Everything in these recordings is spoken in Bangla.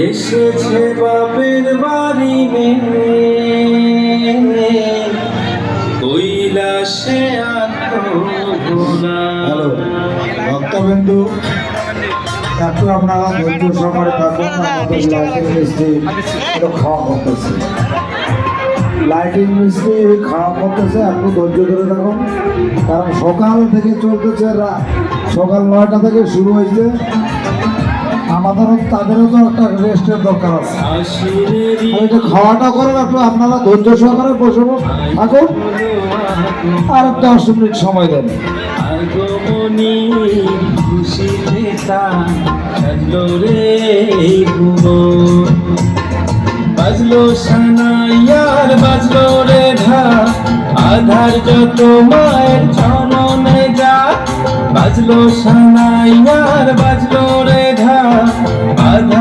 এসেছে বাপের বাড়ি মেনে। কৈলাসে হ্যালো ভক্তবিন্দু একটু আপনারা ধৈর্য সহকারে থাকুন লাইটিং মিস্ত্রি খাওয়া করতেছে একটু ধৈর্য ধরে থাকুন। কারণ সকাল থেকে চলতেছে সকাল নয়টা থেকে শুরু হয়েছে। আমাদেরও তাদেরও তো একটা রেস্টের দরকার আছে। এটা খাওয়াটা করেন একটু, আপনারা ধৈর্য সহকারে বসে থাকুন। আর দশ মিনিট সময় দেন। বাজলো আধার যত মায়ের চরণে যা বাজলো সানাইয়ার বাজলো রে ধা আধার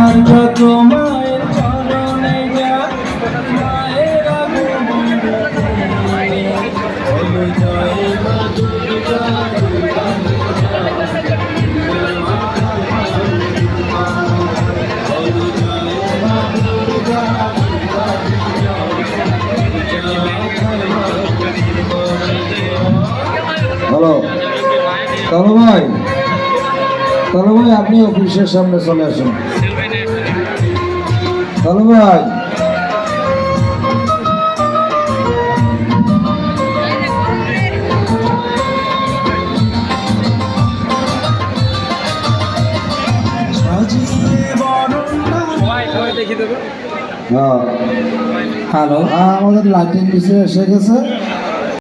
হ্যালো কালু ভাই। কালু ভাই আপনি অফিসের সামনে চলে আসুন। কালু ভাই। হ্যাঁ। হ্যালো। হ্যাঁ আমাদের লাইটিং মিস্ত্রি এসে গেছে।